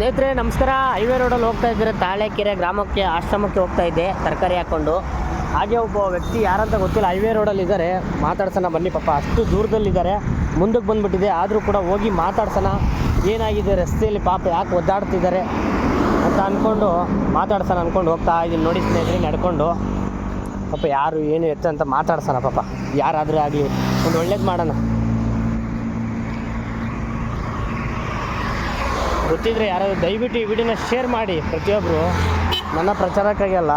ಸ್ನೇಹಿತರೆ, ನಮಸ್ಕಾರ. ಹೈವೇ ರೋಡಲ್ಲಿ ಹೋಗ್ತಾ ಇದ್ದರೆ ತಾಳೆಕೆರೆ ಗ್ರಾಮಕ್ಕೆ ಆಶ್ರಮಕ್ಕೆ ಹೋಗ್ತಾ ಇದ್ದೆ, ತರಕಾರಿ ಹಾಕ್ಕೊಂಡು ಹಾಗೆ ಒಬ್ಬ ವ್ಯಕ್ತಿ ಯಾರಂತ ಗೊತ್ತಿಲ್ಲ, ಹೈವೇ ರೋಡಲ್ಲಿ ಇದ್ದಾರೆ ಮಾತಾಡ್ಸೋಣ ಬನ್ನಿ ಪಾಪ, ಅಷ್ಟು ದೂರದಲ್ಲಿದ್ದಾರೆ ಮುಂದಕ್ಕೆ ಬಂದ್ಬಿಟ್ಟಿದೆ, ಆದರೂ ಕೂಡ ಹೋಗಿ ಮಾತಾಡ್ಸೋಣ. ಏನಾಗಿದೆ ರಸ್ತೆಯಲ್ಲಿ ಪಾಪ, ಯಾಕೆ ಒದ್ದಾಡ್ತಿದ್ದಾರೆ ಅಂತ ಅಂದ್ಕೊಂಡು ಮಾತಾಡ್ಸೋಣ ಅಂದ್ಕೊಂಡು ಹೋಗ್ತಾ ಇದ್ದೀನಿ ನೋಡಿ ಸ್ನೇಹಿತರೆ, ನಡ್ಕೊಂಡು. ಪಾಪ ಯಾರು ಏನು ಎತ್ತ ಅಂತ ಮಾತಾಡ್ಸೋಣ ಪಾಪ. ಯಾರಾದರೂ ಆಗಲಿ, ಒಂದು ಒಳ್ಳೇದು ಮಾಡೋಣ. ಗೊತ್ತಿದ್ರೆ ಯಾರಾದರೂ ದಯವಿಟ್ಟು ಈ ವಿಡಿಯೋನ ಶೇರ್ ಮಾಡಿ ಪ್ರತಿಯೊಬ್ಬರು ನನ್ನ ಪ್ರಚಾರಕ್ಕಾಗಿ ಅಲ್ಲ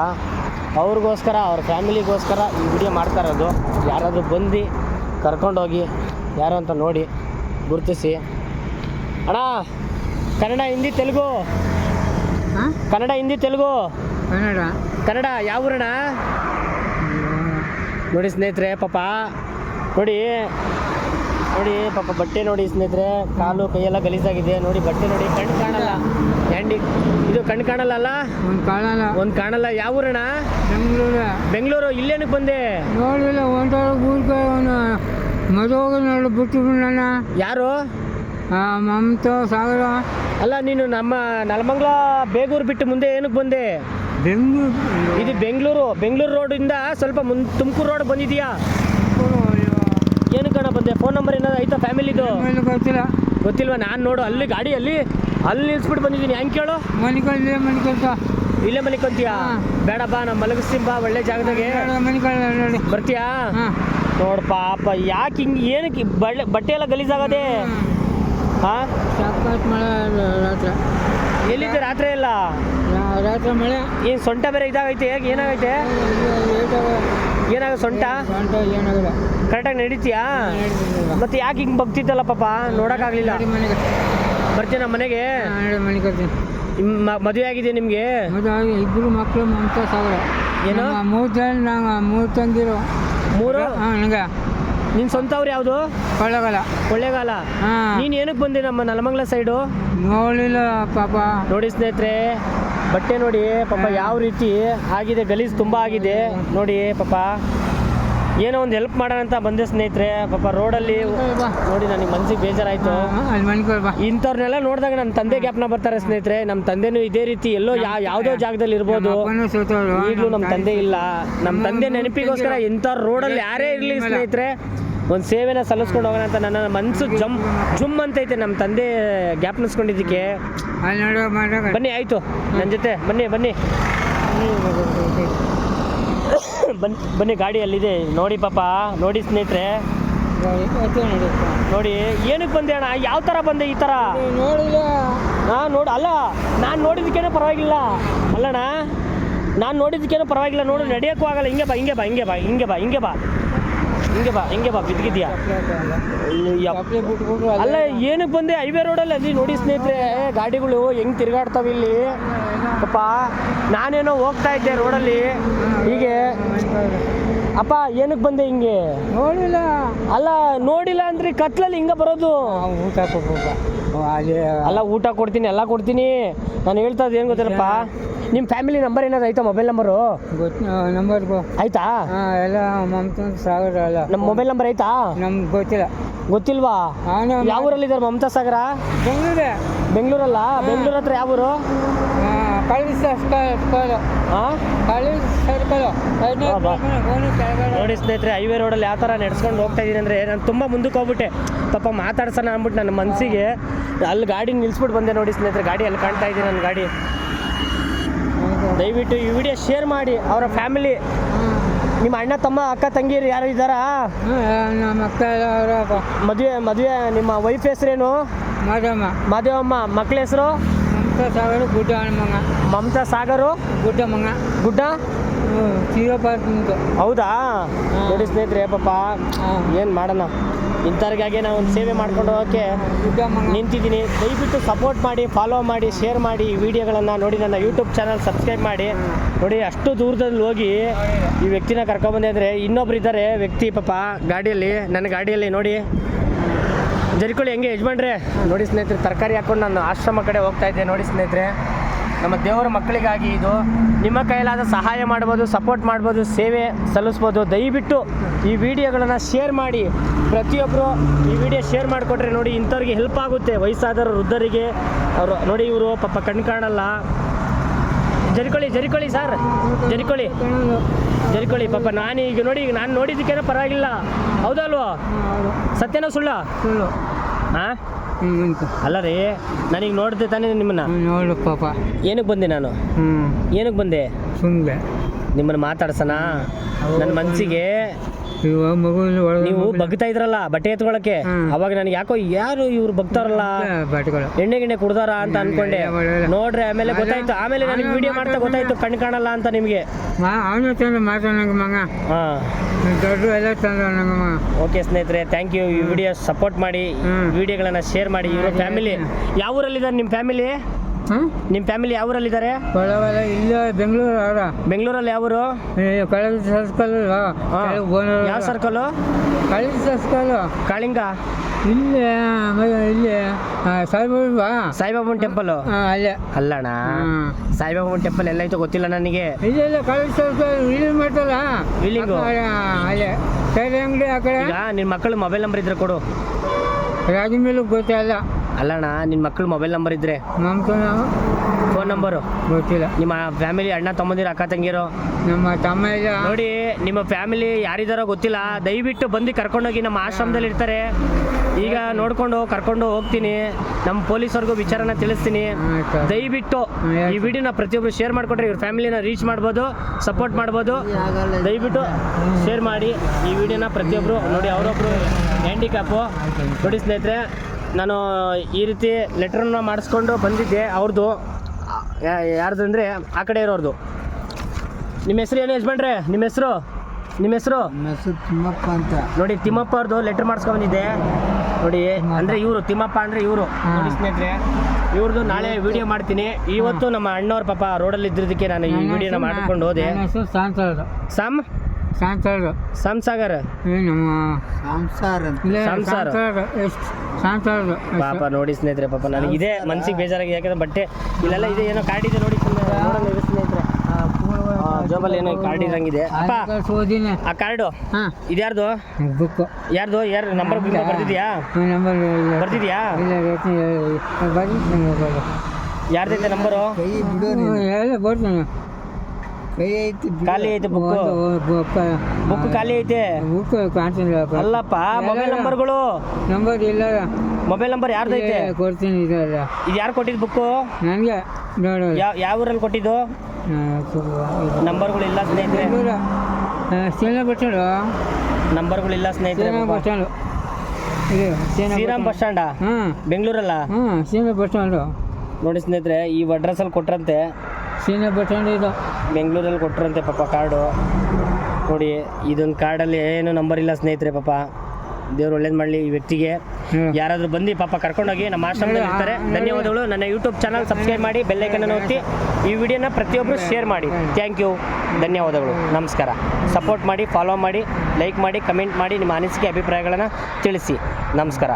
ಅವ್ರಿಗೋಸ್ಕರ ಅವ್ರ ಫ್ಯಾಮಿಲಿಗೋಸ್ಕರ ಈ ವಿಡಿಯೋ ಮಾಡ್ತಾ ಇರೋದು. ಯಾರಾದರೂ ಬಂದು ಕರ್ಕೊಂಡೋಗಿ ಯಾರು ಅಂತ ನೋಡಿ ಗುರುತಿಸಿ. ಅಣ್ಣ ಕನ್ನಡ ಹಿಂದಿ ತೆಲುಗು? ಹಾಂ? ಕನ್ನಡ ಹಿಂದಿ ತೆಲುಗು? ಕನ್ನಡ. ಕನ್ನಡ ಯಾವ ಊರಣ್ಣ? ನೋಡಿ ಸ್ನೇಹಿತರೆ ಪಾಪ. ನೋಡಿ ನೋಡಿ ಪಾಪ ಬಟ್ಟೆ ನೋಡಿ ಸ್ನೇಹಿತರೆ ಕಾಲು ಕೈಯೆಲ್ಲ ಗಲೀಜಾಗಿದೆ. ನೋಡಿ ಬಟ್ಟೆ ನೋಡಿ ಕಣ್ಣು ಕಾಣಲ್ಲ. ಹ್ಯಾಂಡಿ ಇದು ಕಣ್ಣು ಕಾಣಲ್ಲ ಅಲ್ಲ ಒಂದು ಕಾಣಲ್ಲ. ಒಂದು ಕಾಣಲ್ಲ. ಯಾವ ಊರಣ್ಣ? ಬೆಂಗಳೂರು. ಬೆಂಗಳೂರು. ಇಲ್ಲೇನಕ್ಕೆ ಬಂದೆ? ನೋಡಿಲ್ಲ ಒಂದು ಮದುವೆ ನೋಡಿ ಬಿಟ್ಟು ಯಾರು? ಮಮತಾ ಸಾಗರ. ಅಲ್ಲ ನೀನು ನಮ್ಮ ನಲಮಂಗ್ಲ ಬೇಗೂರು ಬಿಟ್ಟು ಮುಂದೆ ಏನಕ್ಕೆ ಬಂದೆ? ಬೆಂಗಳೂರು. ಇದು ಬೆಂಗಳೂರು. ಬೆಂಗಳೂರು ರೋಡಿಂದ ಸ್ವಲ್ಪ ಮುನ್ ತುಮಕೂರು ರೋಡ್ ಬಂದಿದೀಯಾ? ಏನಕ್ಕೆ ಕಣ ಬಂದೆ? ಫೋನ್ ನಂಬರ್ ಏನಾದ್ರು ಐತಾ ಫ್ಯಾಮಿಲಿದು? ಗೊತ್ತಿಲ್ಲ. ಗೊತ್ತಿಲ್ವಾ? ನಾನು ನೋಡು ಅಲ್ಲಿ ಗಾಡಿ ಅಲ್ಲಿ ಅಲ್ಲಿ ನಿಲ್ಸ್ಬಿಟ್ಟು ಬಂದಿದ್ದೀನಿ. ಹೆಂಗೆ ಕೇಳು? ಮನಿಕೊಳ್ಳಿ ಕಳ್ಳಿ ಮನೆ ಕಳ್ತ ಇಲ್ಲೇ ಮಲಿಕೊಂತೀಯಾ. ಬೇಡ ಬಾ ನಮ್ಮ ಮಲಗಿಸ್ತೀನಿ ಬಾ ಒಳ್ಳೆ ಜಾಗದಾಗೆ. ಮನೆ ಕಳ್ಳ ನೋಡಿ. ಬರ್ತೀಯಾ? ನೋಡ್ ಪಾಪ ಯಾಕೆ ಹಿಂಗೆ ಏನಕ್ಕೆ ಬಳ್ಳೆ ಬಟ್ಟೆ ಎಲ್ಲ ಗಲೀಜಾಗದೆ? ಹಾ. ರಾತ್ರಿ. ಎಲ್ಲಿದ್ದೆ ರಾತ್ರಿ ಎಲ್ಲ? ರಾತ್ರಿ ಮಳೆ. ಏನು ಸೊಂಟ ಬೇರೆ ಇದಾಗೈತೆ ಹೇಗೆ ಏನಾಗೈತೆ? ಏನಾಗ ಸೊಂಟ? ಏನಾಗಲ್ಲ ಕರೆಕ್ಟಾಗಿ ನಡೀತೀಯಾ? ಮತ್ತೆ ಯಾಕೆ ಹಿಂಗೆ ಬಗ್ತಿದ್ದಲ್ಲ ಪಾಪ? ನೋಡೋಕ್ಕಾಗಲಿಲ್ಲ. ಬರ್ತೀನಿ ಮನೆಗೆ. ಮನೆಗೆ? ಮದುವೆ ಆಗಿದೆ ನಿಮಗೆ? ಇಬ್ಬರು ಮಕ್ಕಳು ಅಂತ ಸಾವಿರ ಏನೋ? ಮೂರು ಜನ ನಾವು ಮೂರು ತಂದಿರು. ಮೂರು? ಹಾಂ ನನಗೆ ನಿನ್ನ ಸ್ವಂತ ಅವ್ರು ಯಾವುದು? ಕೊಳ್ಳೆಗಾಲ. ಕೊಳ್ಳೇಗಾಲ. ನೀನ್ ನೀನು ಏನಕ್ಕೆ ಬಂದೆ ನಮ್ಮ ನಲಮಂಗ್ಲ ಸೈಡು? ನೋಡಿಲ್ಲ ಪಾಪ. ನೋಡಿ ಸ್ನೇಹಿತರೆ ಬಟ್ಟೆ ನೋಡಿ ಪಾಪ ಯಾವ ರೀತಿ ಆಗಿದೆ ಗಲೀಜು ತುಂಬ ಆಗಿದೆ. ನೋಡಿ ಪಾಪ. ಏನೋ ಒಂದು ಹೆಲ್ಪ್ ಮಾಡೋಣ ಅಂತ ಬಂದೆ ಸ್ನೇಹಿತರೆ. ಪಾಪ ರೋಡಲ್ಲಿ ನೋಡಿ ನನಗೆ ಮನ್ಸಿಗೆ ಬೇಜಾರಾಯಿತು. ಇಂಥವ್ರನ್ನೆಲ್ಲ ನೋಡಿದಾಗ ನಮ್ಮ ತಂದೆ ಜ್ಞಾಪನ ಬರ್ತಾರೆ ಸ್ನೇಹಿತರೆ. ನಮ್ಮ ತಂದೆನೂ ಇದೇ ರೀತಿ ಎಲ್ಲೋ ಯಾವ ಯಾವುದೋ ಜಾಗದಲ್ಲಿ ಇರ್ಬೋದು. ಈಗಲೂ ನಮ್ಮ ತಂದೆ ಇಲ್ಲ. ನಮ್ಮ ತಂದೆ ನೆನಪಿಗೋಸ್ಕರ ಇಂಥ ರೋಡಲ್ಲಿ ಯಾರೇ ಇರಲಿ ಸ್ನೇಹಿತರೆ ಒಂದು ಸೇವೆನ ಸಲ್ಲಿಸ್ಕೊಂಡು ಹೋಗೋಣ ಅಂತ ನನ್ನ ಮನಸ್ಸು ಜಮ್ ಜುಮ್ ಅಂತೈತೆ ನಮ್ಮ ತಂದೆ ಗ್ಯಾಪ್ ನಿಸ್ಕೊಂಡಿದ್ದಕ್ಕೆ ಬನ್ನಿ ಆಯಿತು. ನನ್ನ ಜೊತೆ ಬನ್ನಿ ಬನ್ನಿ. ಬನ್ನಿ ಬನ್ನಿ ಗಾಡಿ ಅಲ್ಲಿದೆ. ನೋಡಿ ಪಾಪ, ನೋಡಿ ಸ್ನೇಹಿತರೆ. ನೋಡಿ, ಏನಕ್ಕೆ ಬಂದೆ ಅಣ್ಣ? ಯಾವ ಥರ ಬಂದೆ ಈ ಥರ? ಹಾಂ ನೋಡು, ಅಲ್ಲ, ನಾನು ನೋಡಿದ್ದಕ್ಕೇನೋ ಪರವಾಗಿಲ್ಲ. ಅಲ್ಲಣ್ಣ, ನಾನು ನೋಡಿದ್ದಕ್ಕೇನೋ ಪರವಾಗಿಲ್ಲ. ನೋಡು, ನಡೆಯೋಕ್ಕೂ ಆಗಲ್ಲ. ಹಿಂಗೆ ಬಾ ಹಿಂಗೆ ಬಾ ಹಿಂಗೆ ಬಾ ಹಿಂಗೆ ಬಾ ಹಿಂಗೆ ಬಾ. ಹಿಂಗೆ ಬಾ ಹಿಂಗೆ ಬಾ, ಬಿದ್ದಿದ್ಯಾ? ಅಲ್ಲ, ಏನಕ್ಕೆ ಬಂದೆ? ಹೈವೇ ರೋಡಲ್ಲಿ ಅಲ್ಲಿ ನೋಡಿ ಸ್ನೇಹಿತರೆ, ಗಾಡಿಗಳು ಹೆಂಗೆ ತಿರುಗಾಡ್ತಾವೆ ಇಲ್ಲಿ. ಪಾಪ, ನಾನೇನೋ ಹೋಗ್ತಾ ಇದ್ದೆ ರೋಡಲ್ಲಿ. ಹೀಗೆ ಅಪ್ಪ ಏನಕ್ಕೆ ಬಂದೆ ಹಿಂಗೆ? ನೋಡಿಲ್ಲ. ಅಲ್ಲ ನೋಡಿಲ್ಲ ಅಂದ್ರೆ ಕತ್ಲಲ್ಲಿ ಹಿಂಗ ಬರೋದು. ಊಟ ಅಲ್ಲ ಊಟ ಕೊಡ್ತೀನಿ ಎಲ್ಲ ಕೊಡ್ತೀನಿ. ನಾನು ಹೇಳ್ತಾ ಏನು ಗೊತ್ತಿಲ್ಲಪ್ಪ? ನಿಮ್ಮ ಫ್ಯಾಮಿಲಿ ನಂಬರ್ ಏನಾದ್ರು ಆಯ್ತಾ ಮೊಬೈಲ್ ನಂಬರು ಗೊತ್ತು ನಂಬರ್ ಆಯ್ತಾ? ಎಲ್ಲ ಮಮತಾ ಸಾಗರ ಅಲ್ಲ. ನಮ್ಮ ಮೊಬೈಲ್ ನಂಬರ್ ಆಯ್ತಾ? ನಮ್ಗೆ ಗೊತ್ತಿಲ್ಲ. ಗೊತ್ತಿಲ್ವಾ? ಯಾವ ಊರಲ್ಲಿ ಇದ್ದಾರೆ ಮಮತಾ ಸಾಗರ? ಬೆಂಗಳೂರೇ. ಬೆಂಗಳೂರಲ್ಲ? ಬೆಂಗಳೂರ ಹತ್ರ ಯಾವ ಊರು? ಸರ್ಕಲ್ ಹಾಂ ನೋಡಿ ಸ್ನೇಹಿತರೆ ಹೈವೇ ರೋಡಲ್ಲಿ ಯಾವ ಥರ ನಡೆಸ್ಕೊಂಡು ಹೋಗ್ತಾ ಇದ್ದೀನಿ ಅಂದರೆ ನಾನು ತುಂಬ ಮುಂದಕ್ಕೆ ಹೋಗ್ಬಿಟ್ಟೆ. ಪಾಪ ಮಾತಾಡ್ಸೋಣ ಅಂದ್ಬಿಟ್ಟು ನನ್ನ ಮನಸ್ಸಿಗೆ ಅಲ್ಲಿ ಗಾಡಿ ನಿಲ್ಸ್ಬಿಟ್ಟು ಬಂದೆ ನೋಡಿ ಸ್ನೇಹಿತರೆ ಗಾಡಿ ಅಲ್ಲಿ ಕಾಣ್ತಾ ಇದ್ದೀನಿ ನನ್ನ ಗಾಡಿ. ದಯವಿಟ್ಟು ಈ ವಿಡಿಯೋ ಶೇರ್ ಮಾಡಿ ಅವರ ಫ್ಯಾಮಿಲಿ ನಿಮ್ಮ ಅಣ್ಣ ತಮ್ಮ ಅಕ್ಕ ತಂಗಿರು ಯಾರು ಇದ್ದಾರಾ? ನಮ್ಮ ಅಕ್ಕ ಮದುವೆ ಮದುವೆ ನಿಮ್ಮ ವೈಫ್ ಹೆಸರೇನು? ಮಾದೇವಮ್ಮ ಮಾದೇವಮ್ಮ ಮಕ್ಳ ಹೆಸರು? ಮಮತಾ ಸಾಗರ್ ಗುಡ್ಡ ಮಂಗ. ಮಮತಾ ಸಾಗರು ಗುಡ್ಡ ಮಂಗ ಗುಡ್ಡ ಹೌದಾ? ನೋಡಿ ಸ್ನೇಹಿತರೆ ಪಾಪ ಏನು ಮಾಡೋಣ? ಇಂಥವ್ರಿಗಾಗಿ ನಾವು ಒಂದು ಸೇವೆ ಮಾಡ್ಕೊಂಡು ಹೋಗೋಕ್ಕೆ ನಿಂತಿದ್ದೀನಿ. ದಯವಿಟ್ಟು ಸಪೋರ್ಟ್ ಮಾಡಿ ಫಾಲೋ ಮಾಡಿ ಶೇರ್ ಮಾಡಿ ಈ ವಿಡಿಯೋಗಳನ್ನು ನೋಡಿ ನನ್ನ ಯೂಟ್ಯೂಬ್ ಚಾನಲ್ ಸಬ್ಸ್ಕ್ರೈಬ್ ಮಾಡಿ. ನೋಡಿ ಅಷ್ಟು ದೂರದಲ್ಲಿ ಹೋಗಿ ಈ ವ್ಯಕ್ತಿನ ಕರ್ಕೊಂಬಂದೆ ಅಂದರೆ ಇನ್ನೊಬ್ರು ಇದ್ದಾರೆ ವ್ಯಕ್ತಿ ಪಾಪ ಗಾಡಿಯಲ್ಲಿ ನನ್ನ ಗಾಡಿಯಲ್ಲಿ ನೋಡಿ. ಜರಿಕೊಳ್ಳಿ ಹೆಂಗೆ ಯಜಮಾನ್ರೆ? ನೋಡಿ ಸ್ನೇಹಿತರೆ, ತರಕಾರಿ ಹಾಕೊಂಡು ನಾನು ಆಶ್ರಮ ಕಡೆ ಹೋಗ್ತಾ ಇದ್ದೆ, ನೋಡಿ ಸ್ನೇಹಿತರೆ. ನಮ್ಮ ದೇವರ ಮಕ್ಕಳಿಗಾಗಿ ಇದು. ನಿಮ್ಮ ಕೈಲಾದ ಸಹಾಯ ಮಾಡ್ಬೋದು ಸಪೋರ್ಟ್ ಮಾಡ್ಬೋದು, ಸೇವೆ ಸಲ್ಲಿಸ್ಬೋದು. ದಯವಿಟ್ಟು ಈ ವಿಡಿಯೋಗಳನ್ನು ಶೇರ್ ಮಾಡಿ. ಪ್ರತಿಯೊಬ್ಬರು ಈ ವಿಡಿಯೋ ಶೇರ್ ಮಾಡಿಕೊಟ್ರೆ ನೋಡಿ ಇಂಥವ್ರಿಗೆ ಹೆಲ್ಪ್ ಆಗುತ್ತೆ. ವಯಸ್ಸಾದವರು ವೃದ್ಧರಿಗೆ. ಅವರು, ನೋಡಿ ಇವರು ಪಾಪ ಕಣ್ ಕಾಣಲ್ಲ. ಜರಿಕೊಳ್ಳಿ ಜರಿಕೊಳ್ಳಿ ಸರ್ ಜರಿಕೊಳ್ಳಿ. ಜರಿಕೊಳ್ಳಿ ಪಾಪ ನಾನು ಈಗ ನೋಡಿ ಈಗ ನಾನು ನೋಡಿದ್ದಕ್ಕೇನೋ ಪರವಾಗಿಲ್ಲ. ಹೌದಲ್ವೋ? ಸತ್ಯನೋ ಸುಳ್ಳ? ಸುಳ್ಳು ಹಾಂ ಅಲ್ಲ ರೀ ನಾನೀಗ ನೋಡಿದೆ ತಾನೇ ನಿಮ್ಮನ್ನ. ನೋಡು ಪಾಪ. ಏನಕ್ಕೆ ಬಂದೆ ನಾನು? ಹ್ಞೂ ಏನಕ್ಕೆ ಬಂದೆ? ಸುಮ್ಮನೆ ನಿಮ್ಮನ್ನು ಮಾತಾಡ್ಸೋಣ ನನ್ನ ಮನಸ್ಸಿಗೆ ಇವಾಗ ಮಗುವಿನ ಒಳಗೆ ನೀವು ಬಗ್ತಾ ಇದ್ರಲ್ಲ ಬಟ್ಟೆ ಎತ್ಕೊಳಕ್ಕೆ. ಅವಾಗ ನನಗೆ ಯಾಕೋ ಯಾರು ಇವ್ರು ಬಗ್ತಾರಲ್ಲ? ಬಟ್ಟೆಗಳು. ಎಣ್ಣೆ ಗಿಣ್ಣೆ ಕುಡ್ದಾರ ಅಂತ ಅನ್ಕೊಂಡೆ. ನೋಡ್ರಿ ಆಮೇಲೆ ಗೊತ್ತಾಯ್ತು. ಆಮೇಲೆ ನನಗೆ ವಿಡಿಯೋ ಮಾಡ್ತಾ ಗೊತ್ತಾಯ್ತು ಕಣ್ ಕಾಣಲ್ಲ ಅಂತ ನಿಮಗೆ. ಮಾ ಅವನು ತಂದು ಮಾತಾಡಂಗ ಮಗ. ಹಾಂ. ದೊಡ್ಡ ಎಲ್ಲ ತಂದ ನಂಗೆ ಓಕೆ ಸ್ನೇಹಿತರೆ ಥ್ಯಾಂಕ್ ಯು ಈ ವಿಡಿಯೋ ಸಪೋರ್ಟ್ ಮಾಡಿ. ವಿಡಿಯೋಗಳನ್ನ ಶೇರ್ ಮಾಡಿ ಇವರು ಫ್ಯಾಮಿಲಿ ಯಾವ ಊರಲ್ಲಿದ್ದಾರೆ ನಿಮ್ಮ ಫ್ಯಾಮಿಲಿ ನಿಮ್ಮ ಫ್ಯಾಮಿಲಿ ಯಾವ ಊರಲ್ಲಿದ್ದಾರೆ? ಕೊಳವಲ್ಲ ಇಲ್ಲ ಬೆಂಗಳೂರು ಅವರ. ಬೆಂಗಳೂರಲ್ಲಿ ಯಾವ ಊರು? ಕಳೆದ ಸರ್ಕಲ್ ಯಾವ ಸರ್ಕಲು? ಕಳೆದ ಸರ್ಕಲ್. ಕಾಳಿಂಗ? ಇಲ್ಲೇ ಇಲ್ಲಿ ಸಾಯಿಬಾಬಾ. ಸಾಯಿಬಾಬನ್ ಟೆಂಪಲ್ ಅಲ್ಲೇ. ಅಲ್ಲಣ್ಣ. ಸಾಯಿಬಾಬನ್ ಟೆಂಪಲ್ ಎಲ್ಲ ಐತೋ ಗೊತ್ತಿಲ್ಲ ನನಗೆ. ಇಲ್ಲ ಇಲ್ಲ ಸರ್ಕಲ್ ಇಲ್ಲಿ ಮಾಡ್ತಲ್ಲ ಕಡೆ, ಅಲ್ಲೇ. ಸೈಡ್ ಅಂಗಡಿ ಆ ಕಡೆ. ನಿನ್ನ ಮಕ್ಕಳು ಮೊಬೈಲ್ ನಂಬರ್ ಇದ್ರೆ ಕೊಡು. ರಾಜ ಮೇಲೂ ಗೊತ್ತಿಲ್ಲ ಅಲ್ಲಣ್ಣ ನಿನ್ನ ಮಕ್ಕಳು ಮೊಬೈಲ್ ನಂಬರ್ ಇದ್ರೆ. ಫೋನ್ ನಂಬರು ಗೊತ್ತಿಲ್ಲ. ನಿಮ್ಮ ಫ್ಯಾಮಿಲಿ ಅಣ್ಣ ತಮ್ಮಂದಿರ ಅಕ್ಕ ತಂಗಿರು ನಮ್ಮ ತಮ್ಮ ಇಲ್ಲ ನೋಡಿ ನಿಮ್ಮ ಫ್ಯಾಮಿಲಿ ಯಾರಿದಾರೋ ಗೊತ್ತಿಲ್ಲ. ದಯವಿಟ್ಟು ಬಂದು ಕರ್ಕೊಂಡೋಗಿ ನಮ್ಮ ಆಶ್ರಮದಲ್ಲಿ ಇರ್ತಾರೆ. ಈಗ ನೋಡ್ಕೊಂಡು ಕರ್ಕೊಂಡು ಹೋಗ್ತೀನಿ. ನಮ್ಮ ಪೊಲೀಸವ್ರಿಗೂ ವಿಚಾರನ ತಿಳಿಸ್ತೀನಿ. ದಯವಿಟ್ಟು ಈ ವಿಡಿಯೋನ ಪ್ರತಿಯೊಬ್ಬರು ಶೇರ್ ಮಾಡಿಕೊಟ್ರೆ ಇವ್ರ ಫ್ಯಾಮಿಲಿನ ರೀಚ್ ಮಾಡ್ಬೋದು ಸಪೋರ್ಟ್ ಮಾಡ್ಬೋದು. ದಯವಿಟ್ಟು ಶೇರ್ ಮಾಡಿ ಈ ವಿಡಿಯೋನ ಪ್ರತಿಯೊಬ್ಬರು ನೋಡಿ ಅವರೊಬ್ಬರು ಹ್ಯಾಂಡಿಕ್ಯಾಪು ನೋಡಿ ಸ್ನೇಹಿತರೆ ನಾನು ಈ ರೀತಿ ಲೆಟ್ರನ್ನ ಮಾಡಿಸ್ಕೊಂಡು ಬಂದಿದ್ದೆ ಅವ್ರದ್ದು ಯಾರ್ದು ಅಂದರೆ ಆ ಕಡೆ ಇರೋರ್ದು. ನಿಮ್ಮ ಹೆಸರು ಏನು ಯಜಮಾನ್ರೆ? ನಿಮ್ಮ ಹೆಸರು? ನಿಮ್ಮ ಹೆಸರು? ಹೆಸರು ತಿಮ್ಮಪ್ಪ ಅಂತ. ನೋಡಿ ತಿಮ್ಮಪ್ಪ ಅವ್ರದ್ದು ಲೆಟ್ರ್ ಮಾಡಿಸ್ಕೊಂಡಿದ್ದೆ ನೋಡಿ ಅಂದರೆ ಇವರು ತಿಮ್ಮಪ್ಪ ಅಂದರೆ ಇವರು. ನೋಡಿ ಸ್ನೇಹಿತರೆ ಇವ್ರದ್ದು ನಾಳೆ ವಿಡಿಯೋ ಮಾಡ್ತೀನಿ. ಇವತ್ತು ನಮ್ಮ ಅಣ್ಣವ್ರ ಪಾಪ ರೋಡಲ್ಲಿ ಇದ್ದಿದ್ದಕ್ಕೆ ನಾನು ಈ ವಿಡಿಯೋನ ಮಾಡ್ಕೊಂಡು ಹೋದೆ. ಸಮ್? ಶಾಂತರಾಜು ಸಂಸಾಗರ. ಏ ನಮ್ಮ ಸಂಸಾರ ಇಲ್ಲ ಸಂಸಾರ. ಶಾಂತರಾಜು ಎಷ್ಟು ಪಾಪ ನೋಡಿ ಸ್ನೇಹಿತರೆ ಪಾಪ ನನಗೆ ಇದೆ ಮನ್ಸಿಗೆ ಬೇಜಾರಾಗಿದೆ ಯಾಕಂದ್ರೆ ಬಟ್ಟೆ ಇಲ್ಲೆಲ್ಲ ಇದೆ ಏನೋ ಕಾರ್ಡ್ ಇದೆ ನೋಡಿ ಸುಮ್ನೆ ನೋಡೋಣ ಇರು ಸ್ನೇಹಿತರೆ. ಆ, ಜೋಬಲ್ಲಿ ಏನೋ ಕಾರ್ಡ್ ಇರಂಗಿದೆ ಅಪ್ಪ ಆ ಕಾರ್ಡು ಹಾಂ. ಇದ್ಯಾರ್ದು? ಬುಕ್ಕು ಯಾರ್ದು? ಯಾರು ನಂಬರ್ ಬರ್ತಿದ್ಯಾ ನಂಬರ್ ಬರ್ತಿದ್ಯಾ ಇಲ್ಲ. ಬರ್ತೀನಿ ಯಾರ್ದೈತೆ ನಂಬರು ಎಲ್ಲ ಬರ್ತೀನಿ. ಐತಿ ಖಾಲಿ ಐತೆ ಬುಕ್ಕು. ಬುಕ್ ಖಾಲಿ ಐತೆ. ಬುಕ್ ಕಾಣ್ತಿಲ್ಲ ಅಲ್ಲಪ್ಪ ಮೊಬೈಲ್ ನಂಬರ್ಗಳು. ನಂಬರ್ ಇಲ್ಲ. ಮೊಬೈಲ್ ನಂಬರ್ ಯಾರ್ದು ಐತೆ? ಕೊಡ್ತೀನಿ ಇದು ಯಾರು ಕೊಟ್ಟಿದ್ದು ಬುಕ್ಕು? ನನಗೆ ನೋಡು. ಯಾವ ಯಾವ ಊರಲ್ಲಿ ಕೊಟ್ಟಿದ್ದು? ನಂಬರ್ಗಳು ಇಲ್ಲ ಸ್ನೇಹಿತರೆ. ಸೇನಾ ಬಸ್ ಸ್ಟ್ಯಾಂಡು. ನಂಬರ್ಗಳು ಇಲ್ಲ ಸ್ನೇಹಿತರೆ ಬಸ್ ಸ್ಟ್ಯಾಂಡು. ಶ್ರೀರಾಮ್ ಬಸ್ ಸ್ಟ್ಯಾಂಡಾ. ಬೆಂಗಳೂರಲ್ಲ? ಹ್ಞೂ ಸೇನಾ ಬಸ್ ಸ್ಟ್ಯಾಂಡು. ನೋಡಿ ಸ್ನೇಹಿತರೆ ಈ ಅಡ್ರೆಸ್ಸಲ್ಲಿ ಕೊಟ್ರಂತೆ. ಸೇನಾ ಇದು. ಬೆಂಗಳೂರಲ್ಲಿ ಕೊಟ್ಟರಂತೆ ಪಾಪ ಕಾರ್ಡು. ನೋಡಿ ಇದೊಂದು ಕಾರ್ಡಲ್ಲಿ ಏನು ನಂಬರ್ ಇಲ್ಲ ಸ್ನೇಹಿತರೆ ಪಾಪ. ದೇವ್ರು ಒಳ್ಳೇದು ಮಾಡಲಿ ಈ ವ್ಯಕ್ತಿಗೆ. ಯಾರಾದರೂ ಬಂದು ಪಾಪ ಕರ್ಕೊಂಡೋಗಿ ನಮ್ಮ ಆಶ್ರಮದಲ್ಲಿ ಇರ್ತಾರೆ. ಧನ್ಯವಾದಗಳು. ನನ್ನ ಯೂಟ್ಯೂಬ್ ಚಾನಲ್ ಸಬ್ಸ್ಕ್ರೈಬ್ ಮಾಡಿ ಬೆಲ್ಲೈಕನ್ನು ಒತ್ತಿ ಈ ವಿಡಿಯೋನ ಪ್ರತಿಯೊಬ್ಬರು ಶೇರ್ ಮಾಡಿ. ಥ್ಯಾಂಕ್ ಯು ಧನ್ಯವಾದಗಳು. ನಮಸ್ಕಾರ. ಸಪೋರ್ಟ್ ಮಾಡಿ ಫಾಲೋ ಮಾಡಿ ಲೈಕ್ ಮಾಡಿ ಕಮೆಂಟ್ ಮಾಡಿ ನಿಮ್ಮ ಅನಿಸಿಕೆ ಅಭಿಪ್ರಾಯಗಳನ್ನು ತಿಳಿಸಿ. ನಮಸ್ಕಾರ.